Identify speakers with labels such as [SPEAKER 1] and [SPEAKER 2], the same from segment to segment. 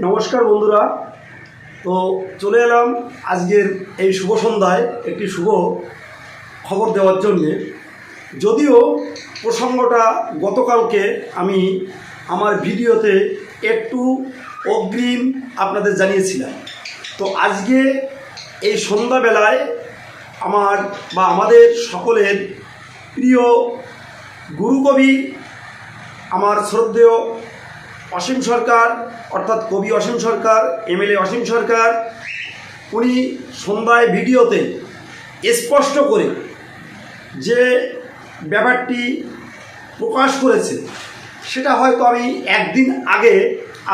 [SPEAKER 1] নমস্কার বন্ধুরা। তো চলে এলাম আজকের এই শুভ সন্ধ্যায় একটি শুভ খবর দেওয়ার জন্যে। যদিও প্রসঙ্গটা গতকালকে আমি আমার ভিডিওতে একটু অগ্রিম আপনাদের জানিয়েছিলাম। তো আজকে এই সন্ধ্যাবেলায় আমার বা আমাদের সকলের প্রিয় গুরুকবি আমার শ্রদ্ধেয় অসীম সরকার, অর্থাৎ কবি অসীম সরকার, এমএলএ অসীম সরকার, উনি সন্ধ্যায় ভিডিওতে স্পষ্ট করে যে ব্যাপারটি প্রকাশ করেছে, সেটা হয়তো আমি একদিন আগে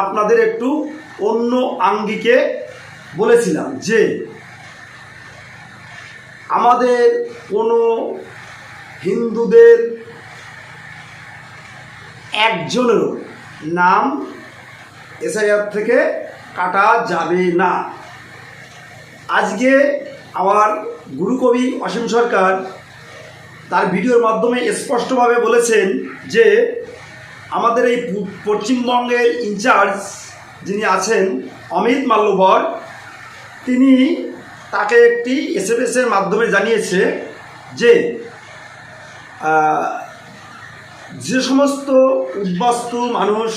[SPEAKER 1] আপনাদের একটু অন্য আঙ্গিকে বলেছিলাম যে আমাদের কোনো হিন্দুদের একজনেরও নাম এসআইআর থেকে কাটা যাবে না। আজকে আমার গুরুকবি অসীম সরকার তার ভিডিওর মাধ্যমে স্পষ্টভাবে বলেছেন যে আমাদের এই পশ্চিমবঙ্গের ইনচার্জ যিনি আছেন অমিত মাল্যবর, তিনি তাকে একটি এস এর মাধ্যমে জানিয়েছে যে যে সমস্ত উদ্বাস্তু মানুষ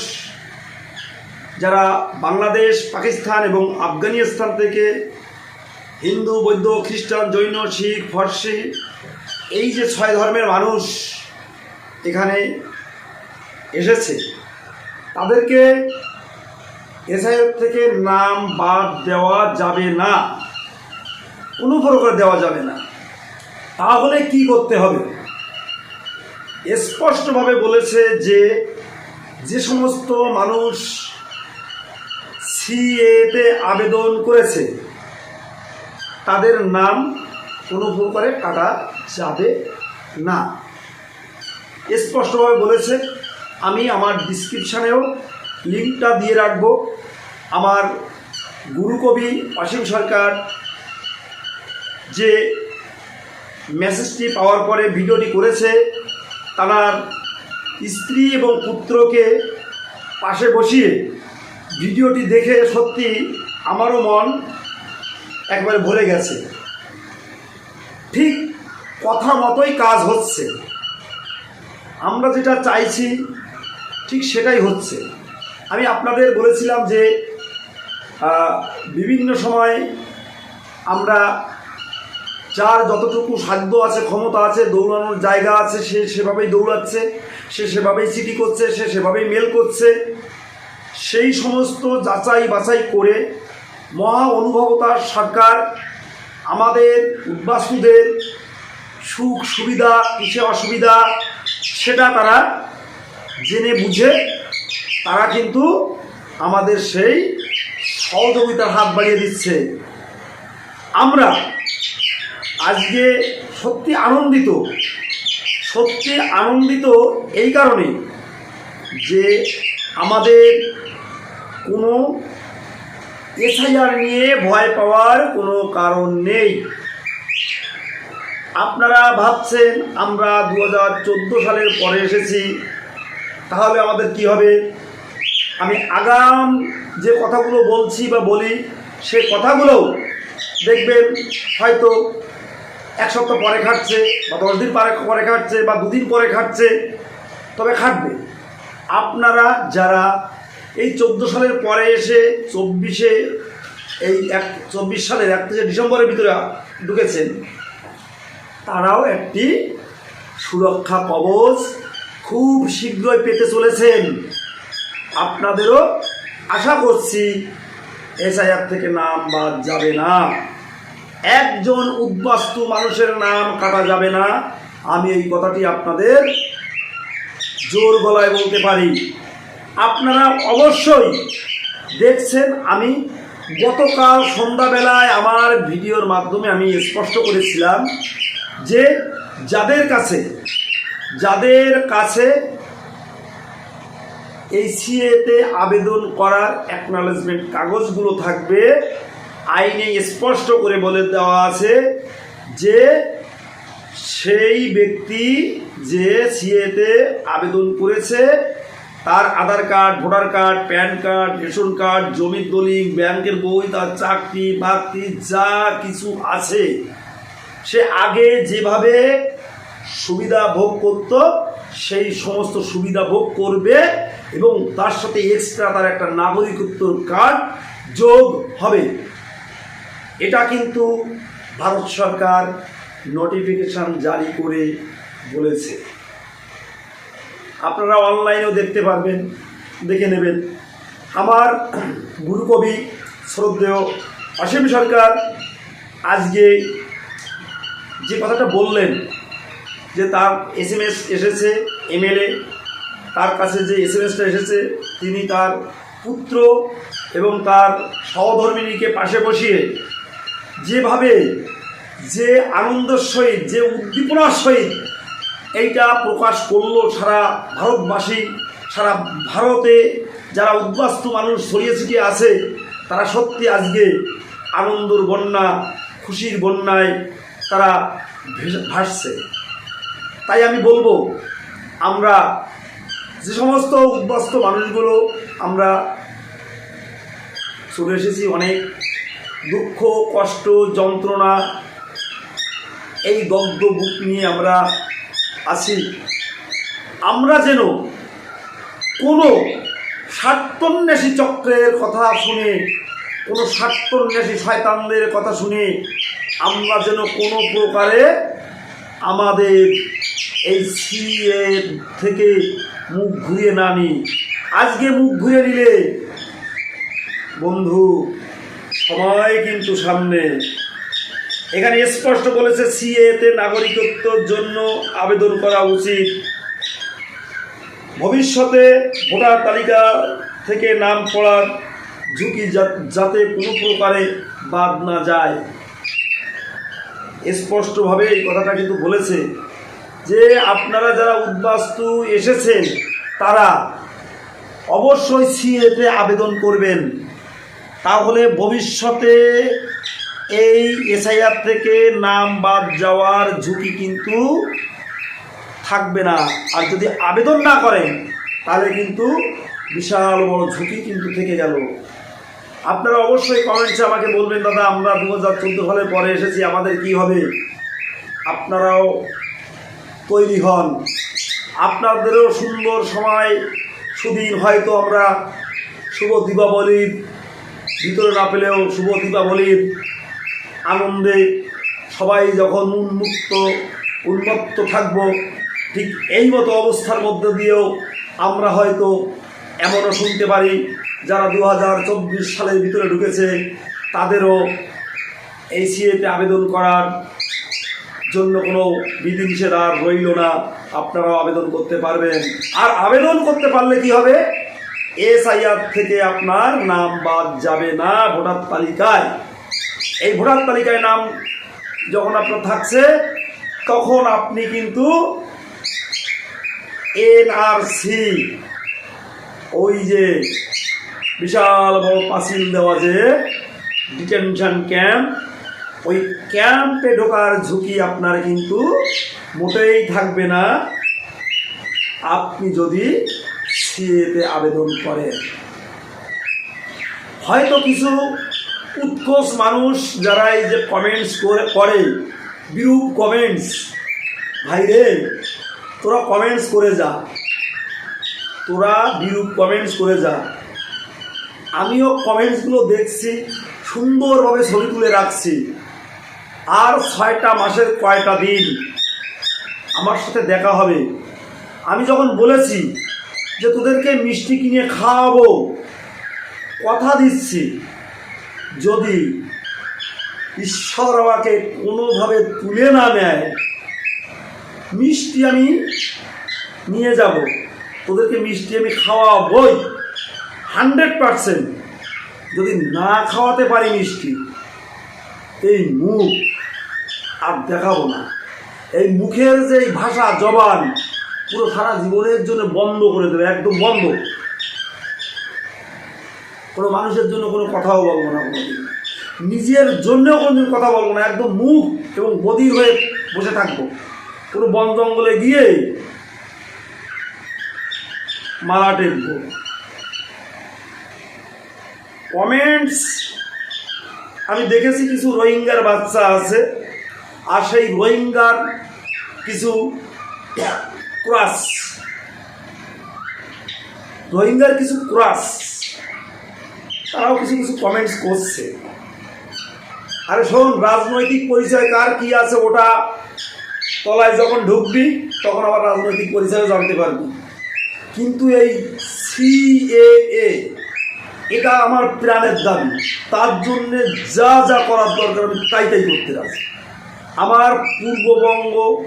[SPEAKER 1] যারা বাংলাদেশ, পাকিস্তান এবং আফগানিস্তান থেকে হিন্দু, বৌদ্ধ, খ্রিস্টান, জৈন, শিখ, ফর্সি, এই যে ছয় ধর্মের মানুষ এখানে এসেছে, তাদেরকে এসআইএফ থেকে নাম বাদ দেওয়া যাবে না। কোনো প্রকার দেওয়া যাবে না। তাহলে কি করতে হবে? স্পষ্টভাবে বলেছে যে যে সমস্ত মানুষ সিএতে আবেদন করেছে, তাদের নাম কোনো প্রকারে কাটা যাবে না। স্পষ্টভাবে বলেছে, আমি আমার ডিসক্রিপশানেও লিঙ্কটা দিয়ে রাখব। আমার গুরুকবি অসীম সরকার যে মেসেজটি পাওয়ার পরে ভিডিওটি করেছে তার স্ত্রী এবং পুত্রকে পাশে বসিয়ে ভিডিওটি দেখে সত্যি আমারও মন একবারে ভরে গেছে। ঠিক কথা মতোই কাজ হচ্ছে। আমরা যেটা চাইছি, ঠিক সেটাই হচ্ছে। আমি আপনাদের বলেছিলাম যে বিভিন্ন সময় আমরা যার যতটুকু সাধ্য আছে, ক্ষমতা আছে, দৌড়ানোর জায়গা আছে, সে সেভাবেই দৌড়াচ্ছে, সে সেভাবেই চিঠি করছে, সে সেভাবেই মেল করছে। সেই সমস্ত যাচাই বাছাই করে মহা অনুভবতার সরকার আমাদের উদ্বাস্তুদের সুখ সুবিধা, কিসে অসুবিধা, সেটা তারা জেনে বুঝে তারা কিন্তু আমাদের সেই সহযোগিতার হাত বাড়িয়ে দিচ্ছে। আমরা আজকে সত্যি আনন্দিত সত্যি আনন্দিত এই কারণে যে আমাদের কোনো এসআইআর নিয়ে ভয় পাওয়ার কোনো কারণ নেই। আপনারা ভাবছেন, আমরা দু হাজার চোদ্দ সালের পরে এসেছি, তাহলে আমাদের কি হবে? আমি আগাম যে কথাগুলো বলছি বা বলি, সে কথাগুলোও দেখবেন হয়তো এক সপ্তাহ পরে খাটছে বা দশ দিন পরে পরে খাটছে বা দুদিন পরে খাটছে তবে খাটবে। আপনারা যারা এই চোদ্দ সালের পরে এসে চব্বিশে এই এক চব্বিশ সালের একত্রিশে ডিসেম্বরের ভিতরে ঢুকেছেন, তারাও একটি সুরক্ষা কবচ খুব শীঘ্রই পেতে চলেছেন। আপনাদেরও আশা করছি, এসআইআর থেকে নাম বাদ যাবে না। একজন উদ্বাস্তু মানুষের নাম কাটা যাবে না। আমি এই কথাটি আপনাদের জোর গলায় বলতে পারি। আপনারা অবশ্যই দেখছেন, আমি গতকাল সন্ধ্যাবেলায় আমার ভিডিওর মাধ্যমে আমি স্পষ্ট করেছিলাম যে যাদের কাছে যাদের কাছে এই সিএতে আবেদন করার অ্যাকনলেজমেন্ট কাগজগুলো থাকবে আইনে স্পষ্ট করে বলে দেওয়া আছে যে সেই ব্যক্তি যে সিএতে আবেদন করেছে, তার Aadhaar card, voter card, PAN card, ration card, জমির দলিল, ব্যাংকের বই, তার চাকরি বাকরি যা কিছু আছে, সে আগে যেভাবে সুবিধা ভোগ করত, সেই সমস্ত সুবিধা ভোগ করবে এবং তার সাথে এক্সট্রা তার একটা নাগরিকত্ব কার্ড যোগ হবে। এটা কিন্তু ভারত সরকার নোটিফিকেশন জারি করে বলেছে। আপনারা অনলাইনেও দেখতে পারবেন, দেখে নেবেন। আমার গুরুকবি শ্রদ্ধেয় অসীম সরকার আজকে যে কথাটা বললেন, যে তার এস এম এস এসেছে এমএলএ তার কাছে যে এস এম এসটা এসেছে, তিনি তার পুত্র এবং তার সহধর্মিনীকে পাশে বসিয়ে যেভাবে যে আনন্দের সহিত, যে উদ্দীপনার সহিত এইটা প্রকাশ করল সারা ভারতবাসী, সারা ভারতে যারা উদ্বাস্তু মানুষ ছড়িয়ে ছিটিয়ে আছে, তারা সত্যি আজকে আনন্দর বন্যা, খুশির বন্যায় তারা ভেসে- ভাসছে। তাই আমি বলব, আমরা যে সমস্ত উদ্বাস্ত মানুষগুলো, আমরা চলে এসেছি অনেক দুঃখ, কষ্ট, যন্ত্রণা, এই দগ্ধ বুক নিয়ে আমরা আছি। আমরা যেন কোনো স্বার্থন্বেষী চক্রের কথা শুনে, কোনো স্বার্থন্বেষী শয়তানদের কথা শুনে আমরা যেন কোনো প্রকারে আমাদের এই সিএ থেকে মুখ ঘুরিয়ে না নিই। আজকে মুখ ঘুরিয়ে নিলে, বন্ধু সময় কিন্তু সামনে। এখানে স্পষ্ট বলেছে, সিএতে নাগরিকত্বর জন্য আবেদন করা উচিত। ভবিষ্যতে ভোটার তালিকা থেকে নাম পড়ার ঝুঁকি যাতে কোনো প্রকারে বাদ না যায়। স্পষ্টভাবে এই কথাটা কিন্তু বলেছে যে, আপনারা যারা উদ্বাস্তু এসেছেন, তারা অবশ্যই সিএতে আবেদন করবেন। তাহলে ভবিষ্যতে এই এসআইআর থেকে নাম বাদ যাওয়ার ঝুঁকি কিন্তু থাকবে না। আর যদি আবেদন না করেন, তাহলে কিন্তু বিশাল বড় ঝুঁকি কিন্তু থেকে গেল। আপনারা অবশ্যই কমেন্টসে আমাকে বলবেন, দাদা, আমরা দু হাজার চোদ্দ সালের পরে এসেছি, আমাদের কি হবে? আপনারাও তৈরি হন। আপনাদেরও সুন্দর সময়, সুদিন হয়তো আমরা শুভ দীপাবলির ভিতরে না পেলেও শুভ দীপাবলির আনন্দে সবাই যখন উন্মুক্ত, উন্মত্ত থাকব, ঠিক এই মতো অবস্থার মধ্যে দিয়েও আমরা হয়তো এমনও শুনতে পারি, যারা দু হাজার চব্বিশ সালের ভিতরে ঢুকেছে, তাদেরও এই সিএতে আবেদন করার জন্য কোনো বিধিনিষেধ আর রইল না। আপনারাও আবেদন করতে পারবেন। আর আবেদন করতে পারলে কি হবে? এসআইআর থেকে আপনার নাম বাদ যাবে না ভোটার তালিকায়। এই ভোটার তালিকায় নাম যখন আপনার থাকছে, তখন আপনি কিন্তু এনআরসি, ওই যে বিশাল বড় পাঁচিল দেওয়া যে ডিটেনশন ক্যাম্প, ওই ক্যাম্পে ঢোকার ঝুঁকি আপনার কিন্তু মোটেই থাকবে না। আপনি যদি সিএতে আবেদন করে। হয়তো কিছু উৎকোষ মানুষ যারা এই যে কমেন্টস করে বিরূপ কমেন্টস ভাই রে, তোরা কমেন্টস করে যা। তোরা বিরূপ কমেন্টস করে যা। আমিও কমেন্টসগুলো দেখছি, সুন্দরভাবে ছবি তুলে রাখছি। আর ছয়টা মাসের কয়টা দিন? আমার সাথে দেখা হবে। আমি যখন বলেছি যে তোদেরকে মিষ্টি কিনে খাওয়াবো। কথা দিচ্ছি, যদি ঈশ্বর আমাকে কোনোভাবে তুলে না নেয়, মিষ্টি আমি নিয়ে যাব। তোদেরকে মিষ্টি আমি খাওয়াবই। Hundred percent. যদি না খাওয়াতে পারি মিষ্টি, এই মুখ আর দেখাবো না। এই মুখের যে ভাষা জবান পুরো সারা জীবনের জন্য বন্ধ করে দেবে, একদম বন্ধ। কোনো মানুষের জন্য কোনো কথাও বলব না কোনোদিন। নিজের জন্যও কোনোদিন কথা বলব না, একদম মুখ এবং বদির হয়ে বসে থাকব। কোনো বন জঙ্গলে গিয়ে মালা টেকবো কমেন্টস আমি দেখেছি কিছু রোহিঙ্গার বাচ্চা আছে, আর সেই রোহিঙ্গার কিছু ক্রাস। রোহিঙ্গার কিছু ক্রাস। তারাও কিছু কিছু কমেন্টস করছে। আরে শোন, রাজনৈতিক পরিচয় কার কি আছে ওটা? তলায় যখন ঢুকবি, তখন আবার রাজনৈতিক পরিচয় জানতে পারবি। কিন্তু এই সিএএ এটা আমার প্রাণের দাবি। তার জন্যে যা যা করার দরকার আমি তাই তাই করতে রাজি। আমার পূর্ববঙ্গ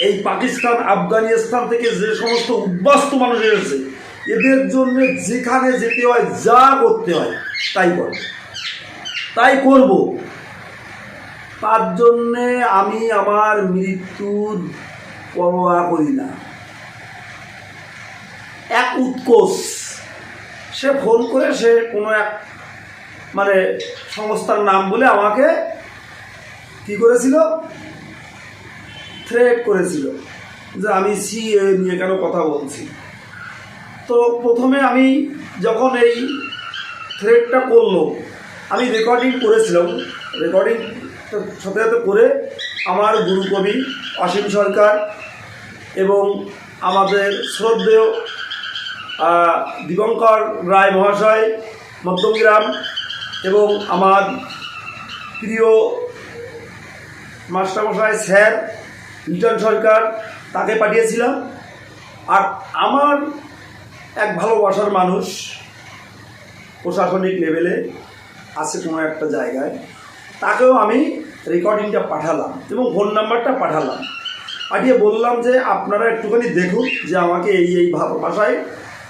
[SPEAKER 1] এই পাকিস্তান, আফগানিস্তান থেকে যে সমস্ত উদ্বাস্ত মানুষ এসেছে, এদের জন্য যেখানে যেতে হয়, যা করতে হয়, তাই করব। তাই করব। তার জন্যে আমি আমার মৃত্যুর পরোয়া করি না। এক উৎকোষ। সে ফোন করে সে কোনো এক মানে সংস্থার নাম বলে আমাকে কি করেছিল? থ্রেট করেছিল যে আমি সিএ নিয়ে কেন কথা বলছি। তো প্রথমে আমি যখন এই থ্রেডটা করল, আমি রেকর্ডিং করেছিলাম। রেকর্ডিং সাথে সাথে করে আমার গুরু কবি অসীম সরকার এবং আমাদের শ্রদ্ধেয় দীপঙ্কর রায় মহাশয় মধ্যমগ্রাম এবং আমার প্রিয় মাস্টারমশাই স্যার লিটন সরকার তাকে পাঠিয়েছিলাম। আর আমার এক ভালোবাসার মানুষ প্রশাসনিক লেভেলে আছে কোনো একটা জায়গায়, তাকেও আমি রেকর্ডিংটা পাঠালাম এবং ফোন নাম্বারটা পাঠালাম। পাঠিয়ে বললাম যে, আপনারা একটুখানি দেখুন যে আমাকে এই এই ভাষায়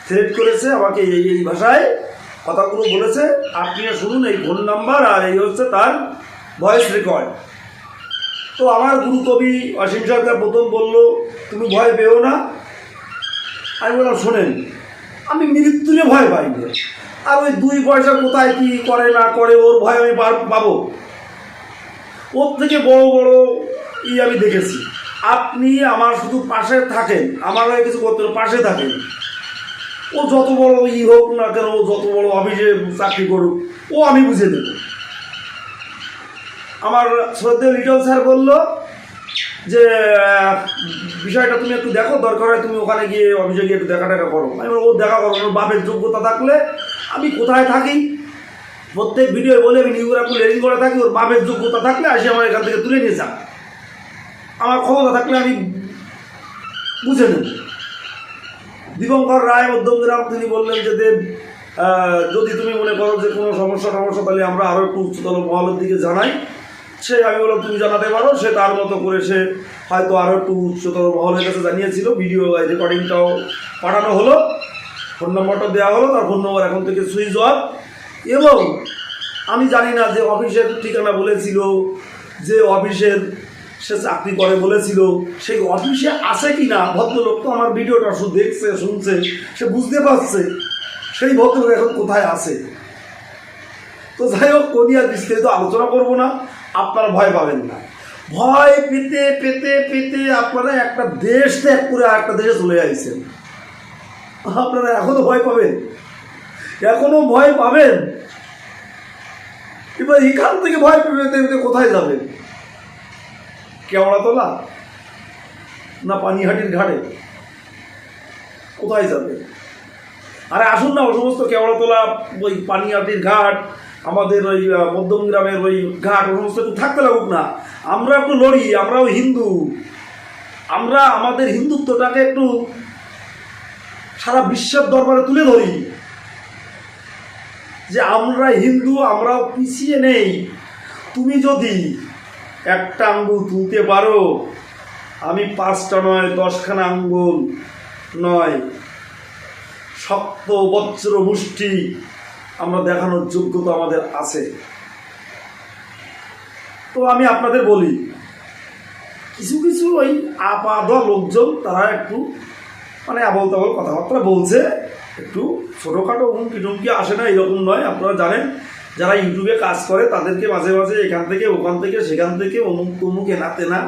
[SPEAKER 1] থ্রেট করেছে, আমাকে এই এই ভাষায় কথাগুলো বলেছে। আপনিও শুনুন এই ফোন নাম্বার আর এই হচ্ছে তার ভয়েস রেকর্ড তো আমার গুরু কবি অসীম সরকার প্রথম বলল, তুমি ভয় পেও না। আমি বললাম, শোনেন, আমি মৃত্যুরে ভয় পাই না। আর ওই দুই পয়সা কোথায়, কি করে না করে, ওর ভয় আমি পাবো? ওর থেকে বড় বড় ই আমি দেখেছি। আপনি আমার শুধু পাশে থাকেন, আমার হয়ে কিছু করতে পাশে থাকেন। ও যত বড় ই হোক না কেন, ও যত বড় অফিসে চাকরি করুক, ও আমি বুঝে দেব। আমার শ্রদ্ধেয় লিটল স্যার বলল যে বিষয়টা তুমি একটু দেখো, দরকার হয় তুমি ওখানে গিয়ে গিয়ে একটু দেখা টাকা করো। আমি ও দেখা করো, ওর বাপের যোগ্যতা থাকলে আমি কোথায় থাকি? প্রত্যেক ভিডিও বলে আমি নিউরাপুর রেডিং করে থাকি, ওর বাপের যোগ্যতা থাকলে আসি আমার এখান থেকে তুলে নিয়ে যান আমার ক্ষমতা থাকলে আমি বুঝে নেব। দিবঙ্কর রায়, মধ্যমগ্রাম, তিনি বললেন যে, দেব যদি তুমি মনে করো যে কোনো সমস্যা সমস্যা তাহলে আমরা আরও একটু উচ্চতর মহলের দিকে জানাই। সে আমি বললাম, তুমি জানাতে পারো। সে তার মতো করে সে হয়তো আরও একটু উচ্চতর মহলের কাছে জানিয়েছিল ভিডিও রেকর্ডিংটাও পাঠানো হলো। ফোন নম্বরটা দেওয়া হলো, তার ফোন নম্বর এখন থেকে সুইচ অফ। এবং আমি জানি না যে অফিসের ঠিকানা বলেছিল, যে অফিসের সে চাকরি করে বলেছিল সেই অফিসে আছে কি না? ভদ্রলোক তো আমার ভিডিওটা শুধু দেখছে, শুনছে, সে বুঝতে পারছে, সেই ভদ্রলোক এখন কোথায় আছে? তো যাই হোক কোনি আর বিস্তারিত আলোচনা করব না। আপনারা ভয় পাবেন না। ভয় পেতে পেতে পেতে আপনারা একটা দেশ ত্যাগ করে একটা দেশে চলে আসছেন আপনারা এখনও ভয় পাবেন? এখনও ভয় পাবেন? এবার এখান থেকে ভয় পেতে কোথায় যাবেন? কেওড়াতলা? না পানিহাটির ঘাটে? কোথায় যাবে আরে আসুন না, ও সমস্ত কেওড়াতলা, ওই পানিহাটির ঘাট আমাদের ওই মধ্যম গ্রামের ওই ঘাট সমস্ত একটু থাকতে লাগুক না। আমরা একটু লড়ি, আমরাও হিন্দু। আমরা আমাদের হিন্দুত্বটাকে একটু সারা বিশ্বের দরবারে তুলে ধরি। যে আমরা হিন্দু, আমরাও পিছিয়ে নেই। তুমি যদি একটা আঙ্গুল তুলতে পারো, আমি পাঁচটা নয়, দশখানা আঙ্গুল নয়, শক্ত বজ্র মুষ্টি আমরা দেখানোর যোগ্যতা আমাদের আছে। তো আমি আপনাদের বলি, কিছু কিছু ওই আপাদ লোকজন, তারা একটু মানে আবল তাবল কথাবার্তা বলছে, একটু ছোটোখাটো হুমকি টুমকি আসে না, এরকম নয়, আপনারা জানেন, যারা ইউটিউবে কাজ করে, তাদেরকে মাঝে মাঝে এখান থেকে, ওখান থেকে, সেখান থেকে অমুক তমুক এনাতে না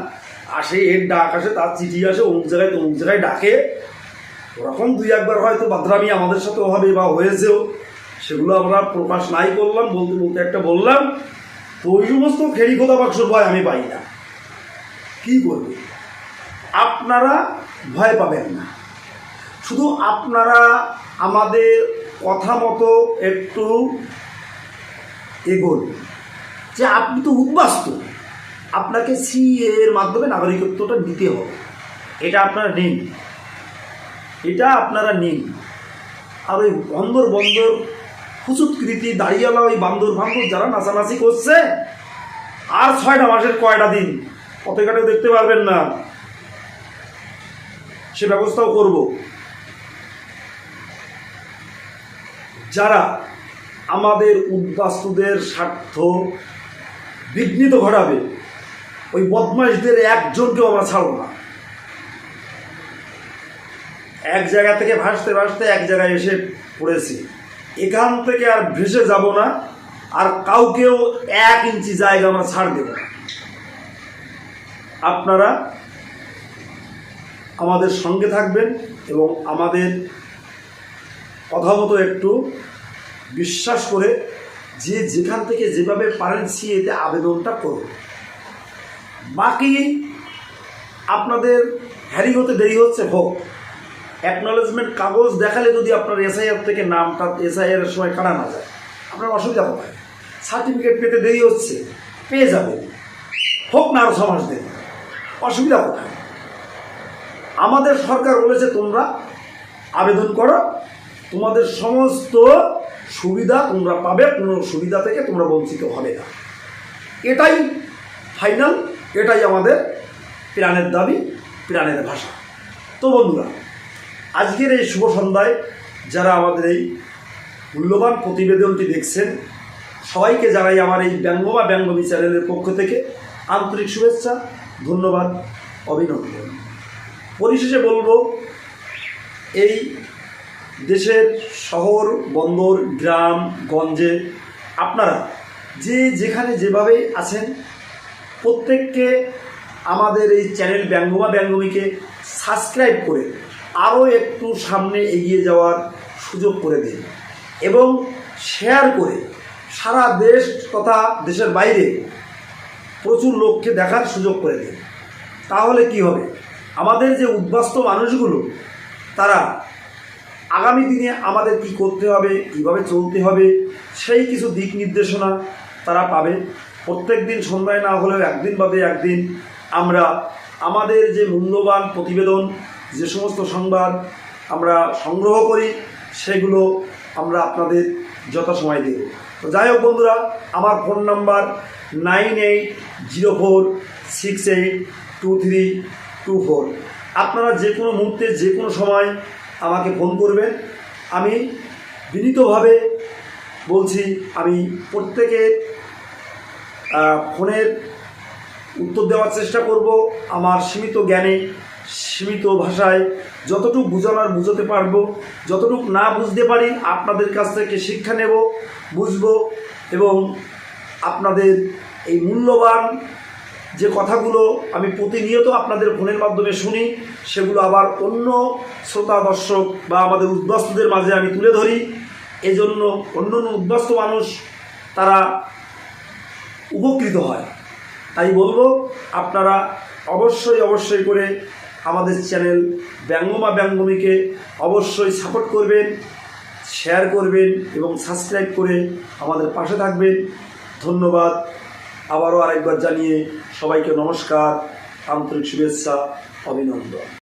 [SPEAKER 1] আসে, এর ডাক আসে, তার চিঠি আসে, অমুক জায়গায় তমুক জায়গায় ডাকে। ওরকম দুই একবার হয়তো বাদরামি আমাদের সাথেও হবে বা হয়েছেও। সেগুলো আমরা প্রকাশ নাই করলাম, বলতে বলতে একটা বললাম তো ওই সমস্ত খেরি খোদা ভয় আমি পাই না। কি করবে আপনারা ভয় পাবেন না। শুধু আপনারা আমাদের কথা মতো একটু এগোন। যে আপনি তো উদ্বাস্ত। আপনাকে সি এর মাধ্যমে নাগরিকত্বটা নিতে হবে। এটা আপনারা নিন। এটা আপনারা নিন। আর ওই বন্দর বন্দর হুচুৎকৃতি দাঁড়িয়েলা ওই বান্দর বান্দর যারা নাচানাচি করছে, আর ছয়টা মাসের কয়টা দিন? পথে দেখতে পারবেন না। সে ব্যবস্থাও করব। যারা আমাদের উদ্বাস্তুদের স্বার্থ বিঘ্নিত ঘটাবে, ওই বদমাইশদের একজনকেও আমরা ছাড়ব না। এক জায়গা থেকে ভাসতে ভাসতে এক জায়গায় এসে পড়েছি। এখান থেকে আর ভেসে যাব না, আর কাউকেও এক ইঞ্চি জায়গা আমরা ছাড় দেব না। আপনারা আমাদের সঙ্গে থাকবেন এবং আমাদের কথা মতো একটু বিশ্বাস করে যে যেখান থেকে যেভাবে পারেন সিএতে আবেদনটা করুন। বাকি আপনাদের হ্যারি হতে দেরি হচ্ছে, হোক। অ্যাকনলেজমেন্ট কাগজ দেখালে যদি আপনার এসআইআর থেকে নামটা এসআইআর সময় কাটা না যায়, আপনার অসুবিধা কোথায় সার্টিফিকেট পেতে দেরি হচ্ছে, পেয়ে যাবে হোক না আরও সমাজ দেন অসুবিধা কোথায়? আমাদের সরকার বলেছে তোমরা আবেদন করো, তোমাদের সমস্ত সুবিধা তোমরা পাবে, কোনো সুবিধা থেকে তোমরা বঞ্চিত হবে না। এটাই ফাইনাল এটাই আমাদের প্রাণের দাবি, প্রাণের ভাষা। তো বন্ধুরা আজকের এই শুভ সন্ধ্যায় যারা আমাদের এই মূল্যবান প্রতিবেদনটি দেখছেন, সবাইকে জানাই আমার এই ব্যঙ্গ বা ব্যঙ্গমী চ্যানেলের পক্ষ থেকে আন্তরিক শুভেচ্ছা, ধন্যবাদ, অভিনন্দন। পরিশেষে বলব, এই দেশের শহর, বন্দর, গ্রাম, গঞ্জে আপনারা যে যেখানে যেভাবে আছেন, প্রত্যেককে আমাদের এই চ্যানেল ব্যঙ্গমা ব্যঙ্গমীকে সাবস্ক্রাইব করে আরও একটু সামনে এগিয়ে যাওয়ার সুযোগ করে দিন এবং শেয়ার করে সারা দেশ তথা দেশের বাইরে প্রচুর লোককে দেখার সুযোগ করে দিন। তাহলে কি হবে? আমাদের যে উদ্বাস্ত মানুষগুলো, তারা আগামী দিনে আমাদের কি করতে হবে, কীভাবে চলতে হবে, সেই কিছু দিক নির্দেশনা তারা পাবে। প্রত্যেক দিন সন্ধ্যায় না হলেও একদিন বাদে একদিন আমরা আমাদের যে মূল্যবান প্রতিবেদন যে সমস্ত সংবাদ আমরা সংগ্রহ করি, সেগুলো আমরা আপনাদের যথাসময় দেব। তো যাই হোক বন্ধুরা, আমার phone number nine eight zero four six eight two three two four. আপনারা যে কোনো মুহূর্তে, যে কোনো সময় আমাকে ফোন করবেন। আমি বিনীতভাবে বলছি, আমি প্রত্যেকের ফোনের উত্তর দেওয়ার চেষ্টা করব। আমার সীমিত জ্ঞানে সীমিত ভাষায় যতটুকু বোঝানোর বুঝাতে পারব, যতটুকু না বুঝতে পারি, আপনাদের কাছ থেকে শিক্ষা নেব, বুঝব এবং আপনাদের এই মূল্যবান যে কথাগুলো আমি প্রতিনিয়ত আপনাদের ফোনের মাধ্যমে শুনি, সেগুলো আবার অন্য শ্রোতা, দর্শক বা আমাদের উদ্বাস্তুদের মাঝে আমি তুলে ধরি। এজন্য অন্য অন্য উদ্বাস্ত মানুষ তারা উপকৃত হয়। তাই বলব, আপনারা অবশ্যই অবশ্যই করে আমাদের চ্যানেল ব্যঙ্গ বা ব্যঙ্গমিকে অবশ্যই সাপোর্ট করবেন শেয়ার করবেন এবং সাবস্ক্রাইব করে আমাদের পাশে থাকবেন। ধন্যবাদ। আবারও আরেকবার জানিয়ে সবাইকে নমস্কার। আন্তরিক শুভেচ্ছা, অভিনন্দন।